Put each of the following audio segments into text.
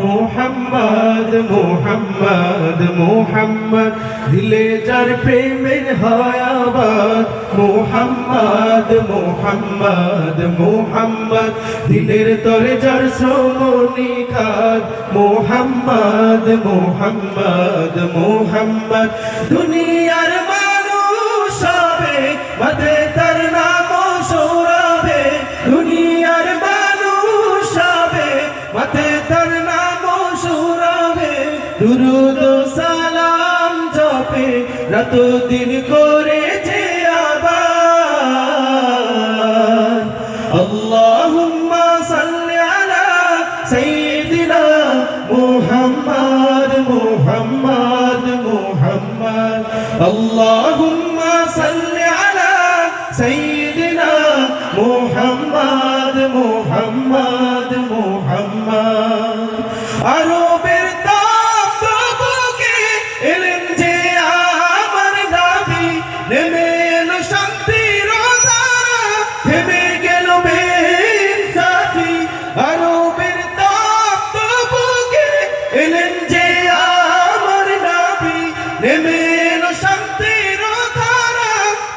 মোহাম্মদ মোহাম্মদ মোহাম্মদ। দিলে যার প্রেমের হয়াবাদ মোহাম্মদ মোহাম্মদ মোহাম্মদ। দিলের তরে যার খাদ মোহাম্মদ মোহাম্মদ মোহাম্মদ। দুনিয়ার মানুষ হবে দুরুদ সালাম জপে রাত দিন করেছে আবার। আল্লাহুম্মা সাল্লি আলা সাইয়্যিদিনা মুহাম্মদ মুহাম্মদ মুহাম্মদ। আল্লাহুম্মা সাল্লি আলা সাইয়্যিদিনা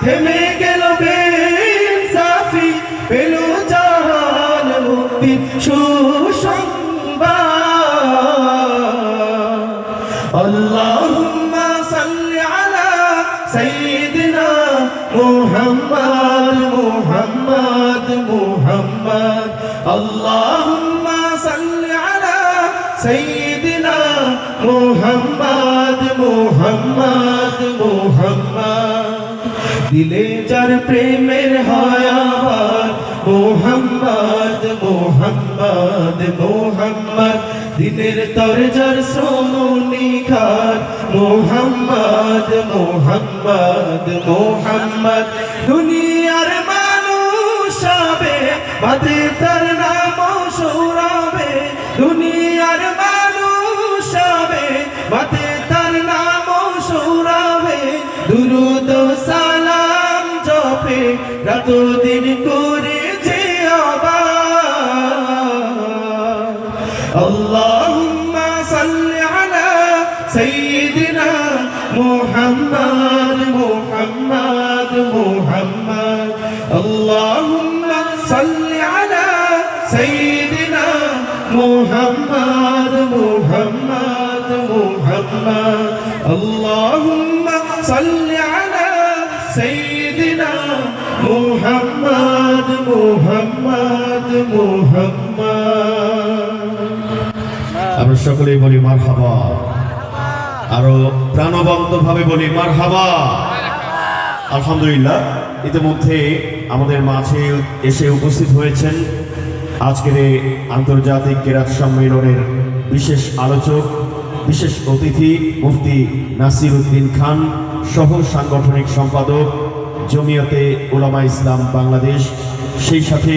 থেমে গেল বেইনসাফি পেল জাহান মুক্তি সুসংবাদ। আল্লাহুম্মা সাল্লি আলা সাইয়্যিদিনা মুহাম্মদ মুহাম্মদ মুহাম্মদ। আল্লাহুম্মা সাল্লি আলা দিলে যার প্রেমের হয়াবাদ মোহাম্মদ মোহাম্মদ মোহাম্মদ। দিনের তর যার খাত মোহাম্মদ মোহাম্মদ মোহাম্মদ। দুনিয়ার মানুষ হবে বাদে তার নাম রাত দিন করে যে আবার। আল্লাহুম্মা সাল্লি আলা সাইয়্যিদিনা মুহাম্মদ মুহাম্মদ মুহাম্মদ। আল্লাহুম্মা সাল্লি আলা সাইয়্যিদিনা মুহাম্মদ মুহাম্মদ মুহাম্মদ। আল্লাহুম্মা মুহাম্মদ মুহাম্মদ মুহাম্মদ। আমরা সকলেই বলি মার হাবা আরও প্রাণবন্ত ভাবে বলি মার হাবা আলহামদুলিল্লাহ, ইতিমধ্যে আমাদের মাঝে এসে উপস্থিত হয়েছেন আজকের আন্তর্জাতিক কেরাত সম্মেলনের বিশেষ আলোচক, বিশেষ অতিথি, মুফতি নাসির উদ্দিন খান সহ সাংগঠনিক সম্পাদক জমিয়তে ওলামা ইসলাম বাংলাদেশ সেই সাথে